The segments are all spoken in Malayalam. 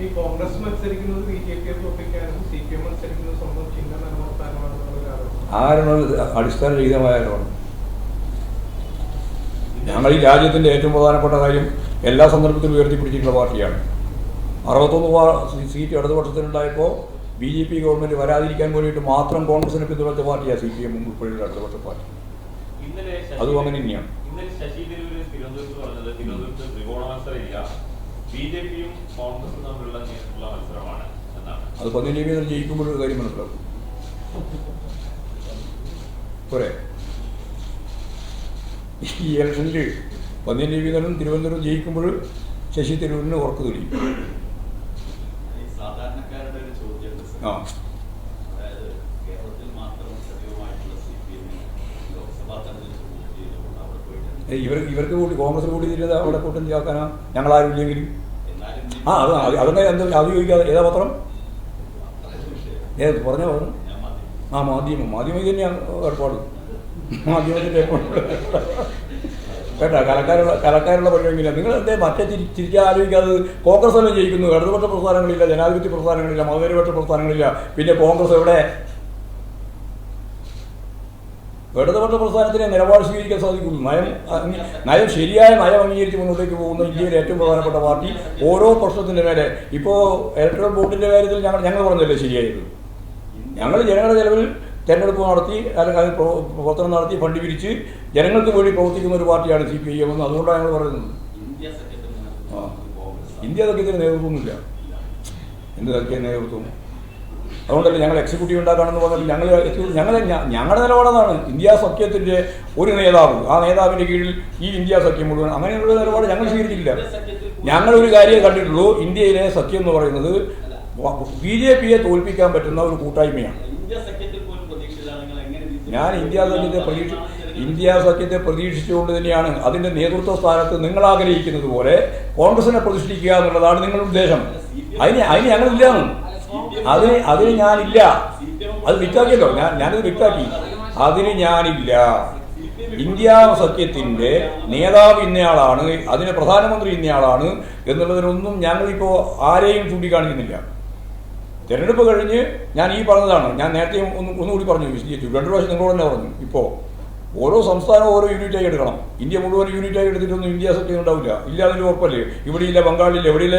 ഈ കോൺഗ്രസ് മത്സരിക്കുന്നത് ബി ജെ പി തോൽപ്പിക്കാനും സി പി എം മത്സരിക്കുന്നത് സ്വന്തം ചിഹ്നം നിലനിർത്താനുമാണെന്നുള്ള അടിസ്ഥാന ആരാണ് അടിസ്ഥാനരഹിതമായാലാണ് ഞങ്ങൾ ഈ രാജ്യത്തിന്റെ ഏറ്റവും പ്രധാനപ്പെട്ട കാര്യം എല്ലാ സന്ദർഭത്തിലും ഉയർത്തിപ്പിടിച്ചിട്ടുള്ള പാർട്ടിയാണ്. അറുപത്തൊന്ന് സീറ്റ് ഇടതുപക്ഷത്തിനുണ്ടായപ്പോൾ ബി ജെ പി ഗവൺമെന്റ് വരാതിരിക്കാൻ വേണ്ടിയിട്ട് മാത്രം കോൺഗ്രസിനെ പിന്തുണച്ച പാർട്ടിയാണ് സി പി എം ഉൾപ്പെടെയുള്ള ഇടതുപക്ഷ പാർട്ടി. അതും അങ്ങനെ തന്നെയാണ്. അത് പതിനഞ്ച് രവീന്ദ്രൻ ജയിക്കുമ്പോഴൊരു കാര്യം മനസ്സിലാക്കും പോരെ. ഈ ഇലക്ഷനിൽ പതിനഞ്ച് രവീന്ദ്രനും തിരുവനന്തപുരം ജയിക്കുമ്പോൾ ശശി തരൂരിന് ഉറക്കു തെളിയും ആ. ഇവർ ഇവർക്ക് കൂടി കോൺഗ്രസ് കൂടി തിരിഞ്ഞത് അവിടെ കൂട്ടം ചേർക്കാനാ ഞങ്ങളാരും ഇല്ലെങ്കിലും ആ അത് അത് അതങ്ങനെ അത് ചോദിക്കാതെ ഏതാ പത്രം? ഏത് പറഞ്ഞ പറഞ്ഞു. ആ മാധ്യമം. മാധ്യമം തന്നെയാണ് ഏർപ്പാട്. മാധ്യമത്തിന്റെ കേട്ടോ കലക്കാരുള്ള കലക്കാരുള്ള പരിപാടിയില്ല നിങ്ങൾ എന്തേ മറ്റേ തിരി തിരിച്ച് ആലോചിക്കാതെ കോൺഗ്രസ് തന്നെ ജയിക്കുന്നു. ഇടതുപക്ഷ പ്രസ്ഥാനങ്ങളില്ല ജനാധിപത്യ പ്രസ്ഥാനങ്ങളില്ല മതനിരപക്ഷ പ്രസ്ഥാനങ്ങളില്ല. പിന്നെ കോൺഗ്രസ് എവിടെ? ഇടതുപക്ഷ പ്രസ്ഥാനത്തിന് നിലപാട് സ്വീകരിക്കാൻ സാധിക്കും നയം നയം ശരിയായ നയം അംഗീകരിച്ച് മുന്നോട്ടേക്ക് പോകുന്ന ഇന്ത്യയിലെ ഏറ്റവും പ്രധാനപ്പെട്ട പാർട്ടി ഓരോ പ്രശ്നത്തിന്റെ മേലെ. ഇപ്പോൾ ഇലക്ട്രൽ ബോർഡിന്റെ കാര്യത്തിൽ ഞങ്ങൾ ഞങ്ങൾ പറഞ്ഞല്ലേ ശരിയായത്? ഞങ്ങൾ ജനങ്ങളുടെ ചെലവിൽ തെരഞ്ഞെടുപ്പ് നടത്തി അല്ലെങ്കിൽ അതിൽ പ്രവർത്തനം നടത്തി ഫണ്ട് പിരിച്ച് ജനങ്ങൾക്ക് വേണ്ടി പ്രവർത്തിക്കുന്ന ഒരു പാർട്ടിയാണ് സി പി ഐ എം എന്ന് അതുകൊണ്ടാണ് ഞങ്ങൾ പറയുന്നത്. ഇന്ത്യ സഖ്യത്തിന് നേതൃത്വമൊന്നുമില്ല. എന്ത് സഖ്യ നേതൃത്വം? അതുകൊണ്ടല്ലേ ഞങ്ങൾ എക്സിക്യൂട്ടീവ് ഉണ്ടാക്കണമെന്ന് പറഞ്ഞാൽ ഞങ്ങൾ ഞങ്ങൾ ഞങ്ങളുടെ നിലപാടെന്നാണ് ഇന്ത്യ സഖ്യത്തിന്റെ ഒരു നേതാവ്. ആ നേതാവിന്റെ കീഴിൽ ഈ ഇന്ത്യ സഖ്യം മുഴുവൻ അങ്ങനെയുള്ള നിലപാട് ഞങ്ങൾ സ്വീകരിച്ചില്ല ഞങ്ങളൊരു കാര്യം കണ്ടിട്ടുള്ളൂ. ഇന്ത്യയിലെ സഖ്യം എന്ന് പറയുന്നത് ബി ജെ പിയെ തോൽപ്പിക്കാൻ പറ്റുന്ന ഒരു കൂട്ടായ്മയാണ്. ഞാൻ ഇന്ത്യ സഖ്യത്തെ പ്രതീക്ഷ ഇന്ത്യ സഖ്യത്തെ പ്രതീക്ഷിച്ചുകൊണ്ട് തന്നെയാണ് അതിന്റെ നേതൃത്വ സ്ഥാനത്ത് നിങ്ങൾ ആഗ്രഹിക്കുന്നത് പോലെ കോൺഗ്രസിനെ പ്രതിഷ്ഠിക്കുക എന്നുള്ളതാണ് നിങ്ങളുടെ ഉദ്ദേശം. അതിന് അതിന് ഞങ്ങളില്ലാന്ന്. അതിന് അതിന് ഞാനില്ല. അത് വിറ്റാക്കിയല്ലോ. ഞാൻ ഞാനത് വിറ്റാക്കി. അതിന് ഞാനില്ല. ഇന്ത്യ സഖ്യത്തിന്റെ നേതാവ് ഇന്നയാളാണ്. അതിന് പ്രധാനമന്ത്രി ഇന്നയാളാണ് എന്നുള്ളതിനൊന്നും ഞങ്ങളിപ്പോൾ ആരെയും ചൂണ്ടിക്കാണിക്കുന്നില്ല. തെരഞ്ഞെടുപ്പ് കഴിഞ്ഞ് ഞാൻ ഈ പറഞ്ഞതാണ്. ഞാൻ നേരത്തെ ഒന്ന് ഒന്നുകൂടി പറഞ്ഞു. വിശദീകരിച്ചു. രണ്ടു പ്രാവശ്യം നിങ്ങളോട് തന്നെ പറഞ്ഞു. ഇപ്പോൾ ഓരോ സംസ്ഥാനവും ഓരോ യൂണിറ്റായി എടുക്കണം. ഇന്ത്യ മുഴുവൻ യൂണിറ്റായി എടുത്തിട്ടൊന്നും ഇന്ത്യ സഖ്യം ഉണ്ടാവില്ല. ഇല്ല അതിന് ഉറപ്പല്ലേ? ഇവിടെയില്ല ബംഗാളിൽ എവിടെയില്ല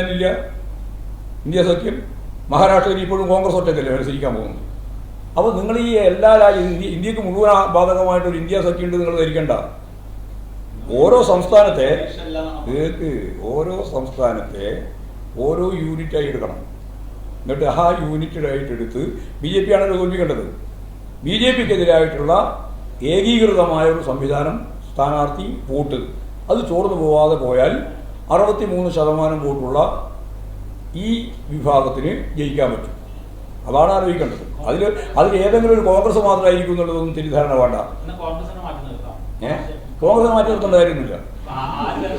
ഇന്ത്യ സഖ്യം മഹാരാഷ്ട്രയിൽ ഇപ്പോഴും കോൺഗ്രസ് ഒറ്റക്കല്ലേ മത്സരിക്കാൻ പോകുന്നത്? അപ്പോൾ നിങ്ങൾ ഈ എല്ലാ രാജ്യം ഇന്ത്യ ഇന്ത്യയ്ക്ക് മുഴുവൻ ബാധകമായിട്ടൊരു ഇന്ത്യ സഖ്യമുണ്ട് നിങ്ങൾ ധരിക്കണ്ട. ഓരോ സംസ്ഥാനത്തെ കേൾക്ക് ഓരോ സംസ്ഥാനത്തെ ഓരോ യൂണിറ്റായി എടുക്കണം. എന്നിട്ട് ആ യൂണിറ്റായിട്ട് എടുത്ത് ബി ജെ പി ആണല്ലോ തോൽപ്പിക്കേണ്ടത്. ബി ജെ പിക്കെതിരായിട്ടുള്ള ഏകീകൃതമായ ഒരു സംവിധാനം സ്ഥാനാർത്ഥി വോട്ട്. അത് ചോർന്നു പോവാതെ പോയാൽ അറുപത്തി മൂന്ന് ശതമാനം വോട്ടുള്ള ഈ വിഭാഗത്തിന് ജയിക്കാൻ പറ്റും അതാണ് ആലോചിക്കേണ്ടത് അതിൽ അതിൽ ഏതെങ്കിലും ഒരു കോൺഗ്രസ് മാത്രമായിരിക്കും എന്നുള്ളതൊന്നും തെറ്റിദ്ധാരണ വേണ്ട കോൺഗ്രസിനെ മാറ്റി ഏ കോൺഗ്രസ് മാറ്റി നിർത്തേണ്ട കാര്യമൊന്നുമില്ല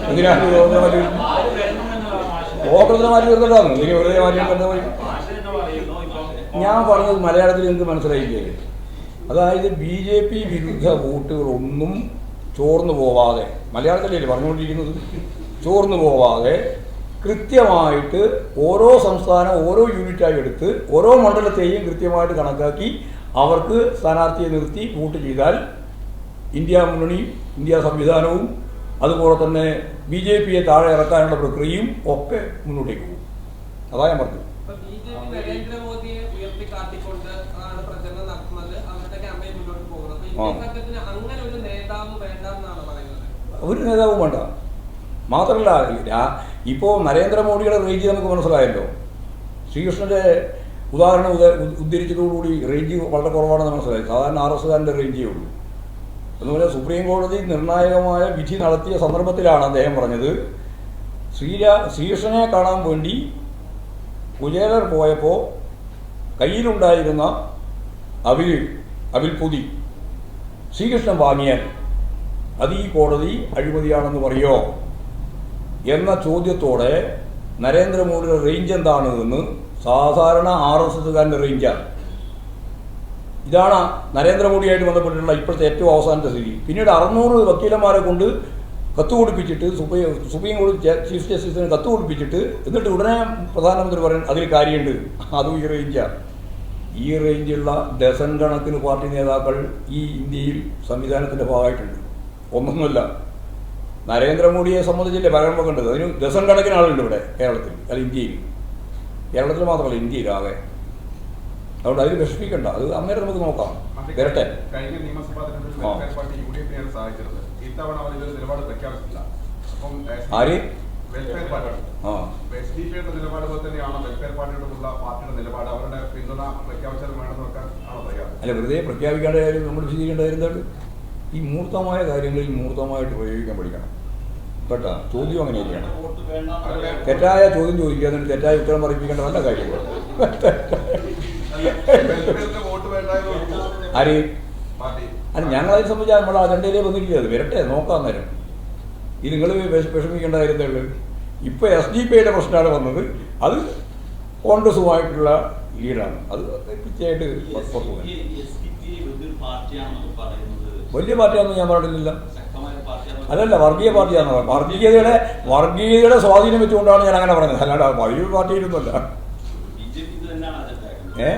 എന്തിനാണ് കോൺഗ്രസിനെ മാറ്റി കോൺഗ്രസിനെ മാറ്റി നിർത്തേണ്ടതാണ് ഇനി വെറുതെ മാറ്റി നിർത്തേണ്ട ഞാൻ പറഞ്ഞത് മലയാളത്തിൽ നിങ്ങൾക്ക് മനസ്സിലായില്ലേ അതായത് ബി ജെ പി വിരുദ്ധ വോട്ടുകളൊന്നും ചോർന്നു പോവാതെ മലയാളത്തിലല്ലേ പറഞ്ഞുകൊണ്ടിരിക്കുന്നത് ചോർന്നു പോവാതെ കൃത്യമായിട്ട് ഓരോ സംസ്ഥാനം ഓരോ യൂണിറ്റായി എടുത്ത് ഓരോ മണ്ഡലത്തെയും കൃത്യമായിട്ട് കണക്കാക്കി അവർക്ക് സ്ഥാനാർത്ഥിയെ നിർത്തി വോട്ട് ചെയ്താൽ ഇന്ത്യ മുന്നണി ഇന്ത്യ സംവിധാനവും അതുപോലെ തന്നെ ബി ജെ പിയെ താഴെ ഇറക്കാനുള്ള പ്രക്രിയയും ഒക്കെ മുന്നോട്ടേക്ക് പോകും. അതാ ഞാൻ പറഞ്ഞത്. ഇപ്പൊ ബി ജെ പി നരേന്ദ്രമോദിയെ ഉയർത്തിക്കാട്ടിക്കൊണ്ട് ആണ് പ്രചരണം നടത്തുന്നത്. അവരുടെ ക്യാമ്പയിൻ മുന്നോട്ട് പോകുന്നത്. അപ്പൊ ആ. ഇന്ത്യൻ സഖ്യത്തിന് അങ്ങനെ ഒരു നേതാവ് വേണ്ട. മാത്രമല്ല ഇപ്പോൾ നരേന്ദ്രമോദിയുടെ റേഞ്ച് നമുക്ക് മനസ്സിലായല്ലോ. ശ്രീകൃഷ്ണന്റെ ഉദാഹരണം ഉദ- ഉദ്ധരിച്ചതോടുകൂടി റേഞ്ച് വളരെ കുറവാണെന്ന് മനസ്സിലായി. സാധാരണ ആർ എസ്സുകാരന്റെ റേഞ്ചേ ഉള്ളൂ. അതുപോലെ സുപ്രീം കോടതി നിർണായകമായ വിധി നടത്തിയ സന്ദർഭത്തിലാണ് അദ്ദേഹം പറഞ്ഞത് ശ്രീരാ ശ്രീകൃഷ്ണനെ കാണാൻ വേണ്ടി കുചേലർ പോയപ്പോൾ കയ്യിലുണ്ടായിരുന്ന അവിൽ അവിൽപ്പൊതി ശ്രീകൃഷ്ണൻ വാങ്ങിയാൽ അത് ഈ കോടതി അഴിമതിയാണെന്ന് പറയോ? എന്ന ചോദ്യത്തോടെ നരേന്ദ്രമോദിയുടെ റേഞ്ച് എന്താണ് എന്ന് സാധാരണ ആർ എസ് എസ്സുകാരന്റെ റേഞ്ചാണ് ഇതാണ് നരേന്ദ്രമോദിയായിട്ട് ബന്ധപ്പെട്ടിട്ടുള്ള ഇപ്പോഴത്തെ ഏറ്റവും അവസാനത്തെ സ്ഥിതി. പിന്നീട് അറുന്നൂറ് വക്കീലന്മാരെ കൊണ്ട് കത്ത് കൊടുപ്പിച്ചിട്ട് സുപ്രീം സുപ്രീം കോടതി ചീഫ് ജസ്റ്റിസിന് കത്ത് കൊടുപ്പിച്ചിട്ട് എന്നിട്ട് ഉടനെ പ്രധാനമന്ത്രി പറയും അതിൽ കാര്യമുണ്ട്. അതും ഈ റേഞ്ചാണ് ഈ റേഞ്ചുള്ള ഡസൻ കണക്കിന് പാർട്ടി നേതാക്കൾ ഈ ഇന്ത്യയിൽ സംവിധാനത്തിന്റെ ഭാഗമായിട്ടുണ്ട്. ഒന്നൊന്നുമല്ല. നരേന്ദ്രമോദിയെ സംബന്ധിച്ചില്ലേ പറയാൻ പോകേണ്ടത്? അതിന് ഡസൻ കണക്കിന് ആളുണ്ട് ഇവിടെ കേരളത്തിൽ അല്ല ഇന്ത്യയിൽ. കേരളത്തിൽ മാത്രമല്ല ഇന്ത്യയിൽ ആകെ. അതുകൊണ്ട് അതിൽ വിഷമിക്കണ്ട. അത് അന്നേരം നമുക്ക് നോക്കാം. വരട്ടെ. കഴിഞ്ഞ നിയമസഭാ തെരഞ്ഞെടുപ്പിൽ ആ. വെൽഫെയർ പാർട്ടി യു ഡി എഫിനെയാണ് സഹായിച്ചത്. ഇത്തവണ അവർ ഇതൊരു നിലപാട് പ്രഖ്യാപിച്ചില്ല അപ്പം എസ് ഡി- ആര്? വെൽഫെയർ പാർട്ടി ആ. എസ് ഡി പിയുടെ നിലപാട് പോലെ തന്നെയാണോ വെൽഫെയർ പാർട്ടിയോടുള്ള പാർട്ടിയുടെ നിലപാട്. അവരുടെ പിന്തുണ പ്രഖ്യാപിച്ചാലും വേണമെന്ന് വെക്കാൻ ആണോ തയ്യാറ് അല്ല വെറുതെ പ്രഖ്യാപിക്കേണ്ട കാര്യം നമ്മൾ വിശദീകരിക്കേണ്ട കാര്യം എന്താണ്? ഈ മൂർത്തമായ കാര്യങ്ങളിൽ മൂർത്തമായിട്ട് പ്രയോഗിക്കാൻ പഠിക്കണം. കേട്ടോ ചോദ്യം അങ്ങനെയൊക്കെയാണ്. തെറ്റായ ചോദ്യം ചോദിക്കുക. എന്നിട്ട് തെറ്റായ ഉത്തരം പറയിപ്പിക്കേണ്ട നല്ല കാര്യമാണ്. ആര്? അല്ല ഞങ്ങളെ സംബന്ധിച്ച് നമ്മൾ അജണ്ടയിലേ വന്നിരിക്കുക അത് വരട്ടെ നോക്കാം നേരം ഇത് നിങ്ങൾ വിഷമിക്കേണ്ട കാര്യത്തേ ഉള്ളൂ ഇപ്പോൾ എസ് ഡി പിയുടെ പ്രശ്നമാണ് വന്നത്. അത് കോൺഗ്രസുമായിട്ടുള്ള ലീഡാണ് അത് പറയുന്നത്. വലിയ പാർട്ടിയാണെന്ന് ഞാൻ പറഞ്ഞില്ല അല്ലല്ല വർഗീയ പാർട്ടിയാന്ന് പറയുന്നത് വർഗീയതയുടെ വർഗീയതയുടെ സ്വാധീനം വെച്ചുകൊണ്ടാണ് ഞാൻ അങ്ങനെ പറയുന്നത് അല്ലാണ്ട് വലിയ പാർട്ടിയിലൊന്നുമല്ല ഏ?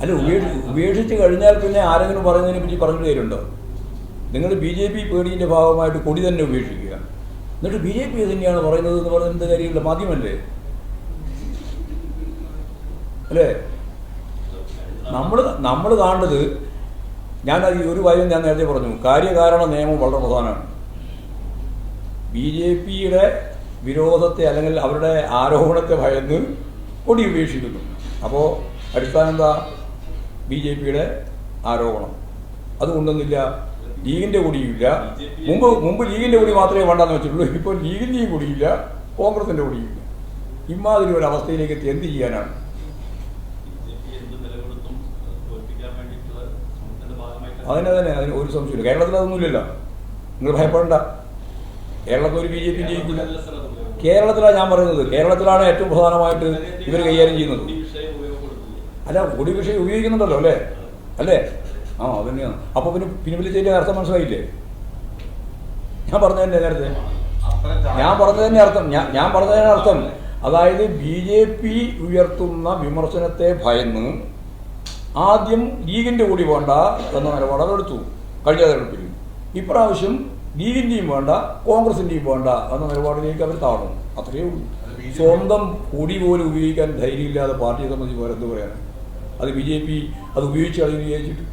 അല്ല ഉപേക്ഷി ഉപേക്ഷിച്ച് കഴിഞ്ഞാൽ പിന്നെ ആരെങ്കിലും പറയുന്നതിനെ പറ്റി പറഞ്ഞിട്ട് കാര്യമുണ്ടോ? നിങ്ങൾ ബി ജെ പി പേടിന്റെ ഭാഗമായിട്ട് കൊടി തന്നെ ഉപേക്ഷിക്കുക. എന്നിട്ട് ബി ജെ പി തന്നെയാണ് പറയുന്നത് എന്ന് പറയുന്നത് എന്ത് കാര്യമില്ല മാധ്യമല്ലേ? അല്ലേ? നമ്മൾ നമ്മൾ കാണേണ്ടത് ഞാൻ ഒരു കാര്യം ഞാൻ നേരത്തെ പറഞ്ഞു. കാര്യകാരണ നിയമം വളരെ പ്രധാനമാണ്. ബി ജെ പിയുടെ വിരോധത്തെ അല്ലെങ്കിൽ അവരുടെ ആരോപണത്തെ ഭയന്ന് കൊടി ഉപേക്ഷിക്കുന്നു. അപ്പോൾ അടിസ്ഥാനം എന്താ? ബി ജെ പിയുടെ ആരോപണം. അതുകൊണ്ടൊന്നുമില്ല. ലീഗിന്റെ കൊടിയില്ല മുമ്പ് മുമ്പ് ലീഗിന്റെ കൊടി മാത്രമേ വേണ്ടെന്ന് വെച്ചിട്ടുള്ളൂ. ഇപ്പോൾ ലീഗിന്റെയും കൊടിയില്ല. കോൺഗ്രസിന്റെ കൊടിയില്ല. ഇമാതിരി ഒരു അവസ്ഥയിലേക്ക് എന്ത് ചെയ്യാനാണ് ബി ജെ പി എന്ത് നിലകൊടുത്തും തോൽപ്പിക്കാൻ വേണ്ടിയിട്ടുള്ള ശ്രമത്തിന്റെ ഭാഗമായിട്ട് അതിന് തന്നെ അതിന് ഒരു സംശയമില്ല കേരളത്തിൽ അതൊന്നുമില്ലല്ലോ. നിങ്ങൾ ഭയപ്പെടണ്ട. കേരളത്തിൽ ഒരു ബി ജെ പി ജയിക്കില്ല. കേരളത്തിലാണ് ഞാൻ പറയുന്നത് കേരളത്തിലാണ് ഏറ്റവും പ്രധാനമായിട്ട് ഇവർ കൈകാര്യം ചെയ്യുന്നത്. അല്ല കൊടി വിഷയം ഉപയോഗിക്കുന്നുണ്ടല്ലോ അല്ലേ? അല്ലേ? ആ അത് തന്നെയാണ് അപ്പോൾ പിന്നെ പിൻവലിച്ചതിന്റെ അർത്ഥം മനസ്സിലായില്ലേ? ഞാൻ പറഞ്ഞതന്നെ നേരത്തെ. ഞാൻ പറഞ്ഞതിന്റെ അർത്ഥം. ഞാൻ ഞാൻ പറഞ്ഞതിന്റെ അർത്ഥം. അതായത് ബി ജെ പി ഉയർത്തുന്ന വിമർശനത്തെ ഭയന്ന് ആദ്യം ലീഗിന്റെ കൂടി വേണ്ട എന്ന നിലപാട് അവരെടുത്തു കഴിഞ്ഞ തെരഞ്ഞെടുപ്പിൽ. ഇപ്രാവശ്യം ലീഗിന്റെയും വേണ്ട കോൺഗ്രസിന്റെയും വേണ്ട എന്ന നിലപാടിലേക്ക് അവർ താണു. അത്രയേ ഉള്ളൂ. സ്വന്തം കൊടി പോലും ഉപയോഗിക്കാൻ ധൈര്യമില്ലാതെ പാർട്ടിയെ സംബന്ധിച്ച് വേറെ എന്ത് പറയാൻ അത് ബി ജെ പി അത് ഉപയോഗിച്ച് അത് വിചാരിച്ചിട്ട്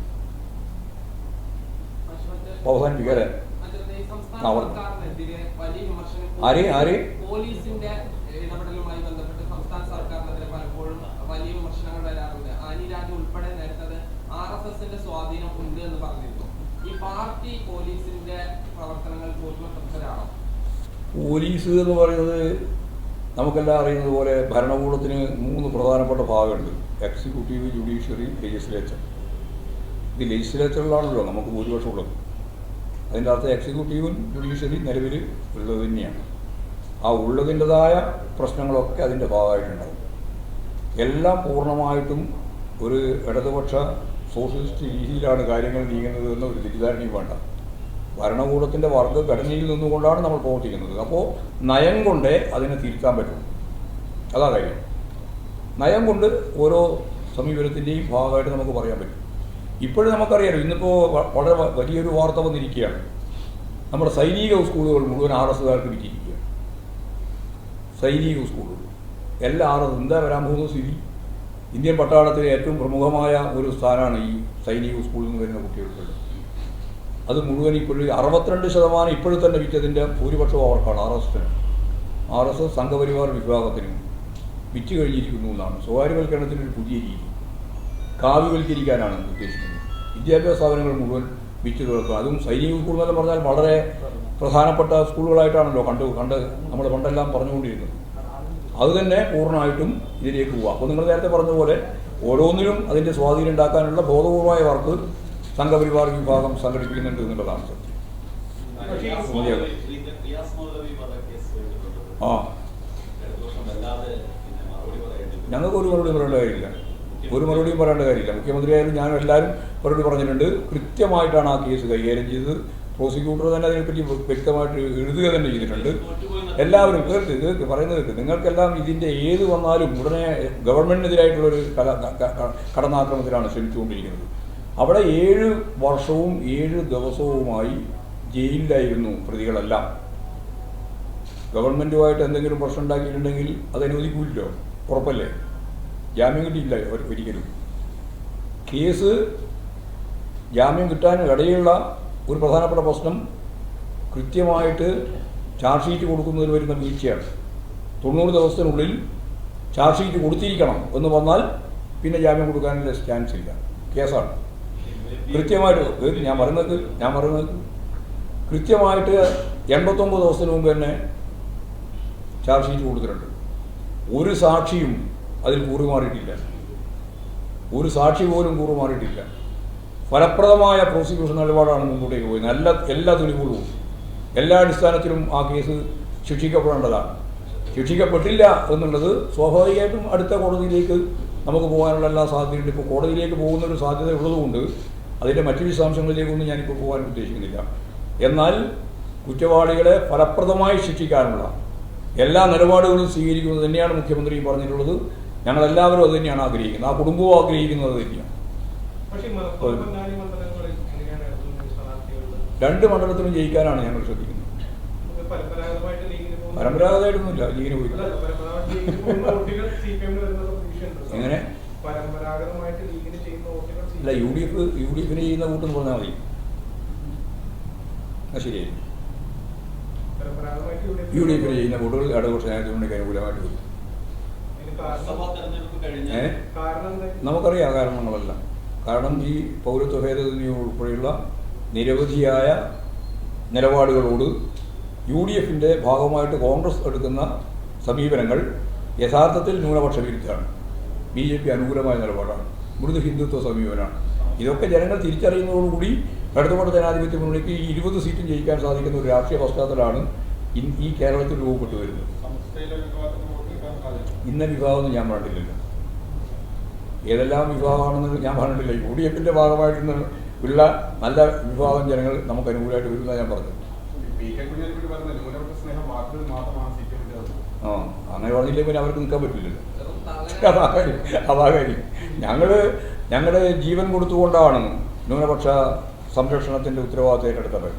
അവസാനിപ്പിക്കാല്ലേ ആര്? ആര്? പോലീസിന്റെ ഇടപെടലുമായി ബന്ധപ്പെട്ട് ആർ എസ് എസിന്റെ സ്വാധീനം ഉണ്ട് എന്ന് പറഞ്ഞിരുന്നു. ഈ പാർട്ടി പോലീസിന്റെ പ്രവർത്തനങ്ങൾ പൂർണതൃപ്തരാണോ പോലീസ് എന്ന് പറയുന്നത് നമുക്കെല്ലാം അറിയുന്നത് പോലെ ഭരണകൂടത്തിന് മൂന്ന് പ്രധാനപ്പെട്ട ഭാഗമുണ്ട്. Executive judiciary legislature. ഇത് ലെജിസ്ലേച്ചറിലാണല്ലോ നമുക്ക് ഭൂരിപക്ഷം ഉള്ളത്. അതിന്റെ അർത്ഥം എക്സിക്യൂട്ടീവും ജുഡീഷ്യറി നിലവിൽ ഉള്ളത് തന്നെയാണ്. ആ ഉള്ളതിന്റെതായ പ്രശ്നങ്ങളൊക്കെ അതിന്റെ ഭാഗമായിട്ടുണ്ടാകും. എല്ലാം പൂർണമായിട്ടും ഒരു ഇടതുപക്ഷ സോഷ്യലിസ്റ്റ് രീതിയിലാണ് കാര്യങ്ങൾ നീങ്ങുന്നത് എന്ന ഒരു തെറ്റിദ്ധാരണയും വേണ്ട. ഭരണകൂടത്തിന്റെ വർഗഘടനയിൽ നിന്നുകൊണ്ടാണ് നമ്മൾ പ്രവർത്തിക്കുന്നത്. അപ്പോൾ നയം കൊണ്ടേ അതിനെ തിരുത്താൻ പറ്റും. അതാ കാര്യം. നയം കൊണ്ട് ഓരോ സമീപനത്തിന്റെയും ഭാഗമായിട്ട് നമുക്ക് പറയാൻ പറ്റും. ഇപ്പോഴും നമുക്കറിയാലോ ഇന്നിപ്പോൾ വളരെ വലിയൊരു വാർത്ത വന്നിരിക്കുകയാണ്. നമ്മുടെ സൈനിക സ്കൂളുകൾ മുഴുവൻ ആർ എസ്സുകാർക്ക് വിറ്റിരിക്കുകയാണ്. സൈനിക സ്കൂളുകൾ. എല്ലാ ആർ എസ് എന്താ വരാൻ പോകുന്ന സ്ഥിതി ഇന്ത്യൻ പട്ടാളത്തിലെ ഏറ്റവും പ്രമുഖമായ ഒരു സ്ഥാനമാണ് ഈ സൈനിക സ്കൂളിൽ നിന്ന് വരുന്ന കുട്ടികൾക്കുള്ളത് അത് മുഴുവൻ ഇപ്പോഴും അറുപത്തിരണ്ട് ശതമാനം ഇപ്പോഴും തന്നെ വിറ്റതിന്റെ ഭൂരിപക്ഷവും അവർക്കാണ് R S R S S Sangh Parivar വിഭാഗത്തിനും വിറ്റ് കഴിഞ്ഞിരിക്കുന്നു എന്നാണ്. സ്വകാര്യവൽക്കരണത്തിന്റെ ഒരു പുതിയ രീതി. കാവ്യവൽക്കരിക്കാനാണ് ഉദ്ദേശിക്കുന്നത്. വിദ്യാഭ്യാസ സ്ഥാപനങ്ങൾ മുഴുവൻ വിറ്റ് തീർക്കുക അതും സൈനിക സ്കൂൾ എന്നെല്ലാം പറഞ്ഞാൽ വളരെ പ്രധാനപ്പെട്ട സ്കൂളുകളായിട്ടാണല്ലോ കണ്ടു കണ്ട് നമ്മൾ പണ്ടെല്ലാം പറഞ്ഞുകൊണ്ടിരുന്നത്. അത് തന്നെ പൂർണമായിട്ടും ഇതിലേക്ക് പോവുക അപ്പോൾ നിങ്ങൾ നേരത്തെ പറഞ്ഞ പോലെ ഓരോന്നിലും അതിന്റെ സ്വാധീനം ഉണ്ടാക്കാനുള്ള ബോധപൂർവമായ വർക്ക് സംഘപരിവാർ വിഭാഗം സംഘടിപ്പിക്കുന്നുണ്ട് എന്നുള്ളതാണ് സത്യം? ആ. ഞങ്ങൾക്ക് ഒരു മറുപടി പറയേണ്ട കാര്യമില്ല. ഒരു മറുപടിയും പറയേണ്ട കാര്യമില്ല. മുഖ്യമന്ത്രിയായാലും ഞാനും എല്ലാവരും മറുപടി പറഞ്ഞിട്ടുണ്ട്. കൃത്യമായിട്ടാണ് ആ കേസ് കൈകാര്യം ചെയ്തത്. പ്രോസിക്യൂട്ടർ തന്നെ അതിനെപ്പറ്റി വ്യക്തമായിട്ട് എഴുതുക തന്നെ ചെയ്തിട്ടുണ്ട്. എല്ലാവരും കേൾക്ക് കേൾക്ക് പറയുന്നത് കേൾക്ക്. നിങ്ങൾക്കെല്ലാം ഇതിന്റെ ഏത് വന്നാലും ഉടനെ ഗവൺമെന്റിനെതിരായിട്ടുള്ളൊരു കല കടന്നാക്രമത്തിലാണ് ശ്രമിച്ചുകൊണ്ടിരിക്കുന്നത്. അവിടെ ഏഴ് വർഷവും ഏഴ് ദിവസവുമായി ജയിലിലായിരുന്നു പ്രതികളെല്ലാം. ഗവൺമെന്റുമായിട്ട് എന്തെങ്കിലും പ്രശ്നം ഉണ്ടാക്കിയിട്ടുണ്ടെങ്കിൽ അത് അനുവദിക്കില്ലല്ലോ ഉറപ്പല്ലേ? ജാമ്യം കിട്ടിയില്ല ഒരിക്കലും. കേസ് ജാമ്യം കിട്ടാൻ ഇടയുള്ള ഒരു പ്രധാനപ്പെട്ട പ്രശ്നം കൃത്യമായിട്ട് ചാർജ് ഷീറ്റ് കൊടുക്കുന്നതിൽ വരുന്ന വീഴ്ചയാണ്. തൊണ്ണൂറ് ദിവസത്തിനുള്ളിൽ ചാർജ് ഷീറ്റ് കൊടുത്തിരിക്കണം എന്ന് വന്നാൽ പിന്നെ ജാമ്യം കൊടുക്കാനുള്ള ചാൻസ് ഇല്ല. കേസാണ്. കൃത്യമായിട്ട് ഞാൻ പറയുന്നത് ഞാൻ പറയുന്നത് കൃത്യമായിട്ട് എൺപത്തൊമ്പത് ദിവസത്തിന് മുമ്പ് തന്നെ ചാർജ് ഷീറ്റ് കൊടുത്തിട്ടുണ്ട്. ഒരു സാക്ഷിയും അതിൽ കൂറുമാറിയിട്ടില്ല. ഒരു സാക്ഷി പോലും കൂറുമാറിയിട്ടില്ല. ഫലപ്രദമായ പ്രോസിക്യൂഷൻ നിലപാടാണ് മുമ്പോട്ടേക്ക് പോയത്. നല്ല എല്ലാ തെളിവുകളും എല്ലാ അടിസ്ഥാനത്തിലും ആ കേസ് ശിക്ഷിക്കപ്പെടേണ്ടതാണ്. ശിക്ഷിക്കപ്പെട്ടില്ല എന്നുള്ളത് സ്വാഭാവികമായിട്ടും അടുത്ത കോടതിയിലേക്ക് നമുക്ക് പോകാനുള്ള എല്ലാ സാധ്യതയുണ്ട്. ഇപ്പോൾ കോടതിയിലേക്ക് പോകുന്ന ഒരു സാധ്യത ഉള്ളതുകൊണ്ട് അതിന്റെ മറ്റു വിശദാംശങ്ങളിലേക്കൊന്നും ഞാനിപ്പോൾ പോകാൻ ഉദ്ദേശിക്കുന്നില്ല. എന്നാൽ കുറ്റവാളികളെ ഫലപ്രദമായി ശിക്ഷിക്കാനുള്ള എല്ലാ നിലപാടുകളും സ്വീകരിക്കുന്നത് തന്നെയാണ് മുഖ്യമന്ത്രി പറഞ്ഞിട്ടുള്ളത്. ഞങ്ങളെല്ലാവരും അത് തന്നെയാണ് ആഗ്രഹിക്കുന്നത്. ആ കുടുംബവും ആഗ്രഹിക്കുന്നത് തന്നെയാണ്. രണ്ട് മണ്ഡലത്തിലും ജയിക്കാനാണ് ഞങ്ങൾ ശ്രദ്ധിക്കുന്നത്. പരമ്പരാഗതമായിട്ട് ലീഗിന് പോകുന്ന- പരമ്പരാഗതമായിട്ടൊന്നുമില്ല ലീഗിന് അല്ല, പരമ്പരാഗതമായിട്ട് ലീഗിന് പോകുന്ന വോട്ടുകൾ സി പി എമ്മിന് വരുന്ന പ്രതീക്ഷയുണ്ട്. എങ്ങനെ? പരമ്പരാഗതമായിട്ട് ലീഗിന് ചെയ്യുന്ന വോട്ടുകൾ അല്ല U D F U D എഫിന് ചെയ്യുന്ന കൂട്ടെന്ന് പറഞ്ഞാൽ മതി. എന്നാ ശരിയായി. യു ഡി എഫിന് ചെയ്യുന്ന വോട്ടുകൾ ഇടതുപക്ഷ ജനാധിപത്യത്തിന് അനുകൂലമായിട്ട് വരും. നമുക്കറിയാം കാരണങ്ങളെല്ലാം. കാരണം ഈ പൗരത്വ ഭേദഗതി ഉൾപ്പെടെയുള്ള നിരവധിയായ നിലപാടുകളോട് യു ഡി എഫിന്റെ ഭാഗമായിട്ട് കോൺഗ്രസ് എടുക്കുന്ന സമീപനങ്ങൾ യഥാർത്ഥത്തിൽ ന്യൂനപക്ഷ വിരുദ്ധമാണ് ബി ജെ പി അനുകൂലമായ നിലപാടാണ്. മൃദു ഹിന്ദുത്വ സമീപനമാണ്. ഇതൊക്കെ ജനങ്ങൾ തിരിച്ചറിയുന്നതോടുകൂടി ഇടതുപാട് ജനാധിപത്യ മുന്നണിക്ക് ഇരുപത് സീറ്റും ജയിക്കാൻ സാധിക്കുന്ന ഒരു രാഷ്ട്രീയ പശ്ചാത്തലമാണ് ഈ കേരളത്തിൽ രൂപപ്പെട്ടു വരുന്നത്. ഇന്ന വിഭാഗമൊന്നും ഞാൻ പറഞ്ഞിട്ടില്ലല്ലോ. ഏതെല്ലാം വിഭാഗമാണെന്ന് ഞാൻ പറഞ്ഞിട്ടില്ല. യു ഡി എഫിന്റെ ഭാഗമായിട്ട് ഉള്ള നല്ല വിഭാഗം ജനങ്ങൾ നമുക്ക് അനുകൂലമായിട്ട് വരുന്ന ഞാൻ പറഞ്ഞു ആ അങ്ങനെ പറഞ്ഞില്ലേ പിന്നെ അവർക്ക് നിൽക്കാൻ പറ്റില്ലല്ലോ. കാര്യം അതാ കാര്യം. ഞങ്ങൾ ഞങ്ങളുടെ ജീവൻ കൊടുത്തുകൊണ്ടാണ് ന്യൂനപക്ഷ സംരക്ഷണത്തിന്റെ ഉത്തരവാദിത്തം ഏറ്റെടുത്തത്.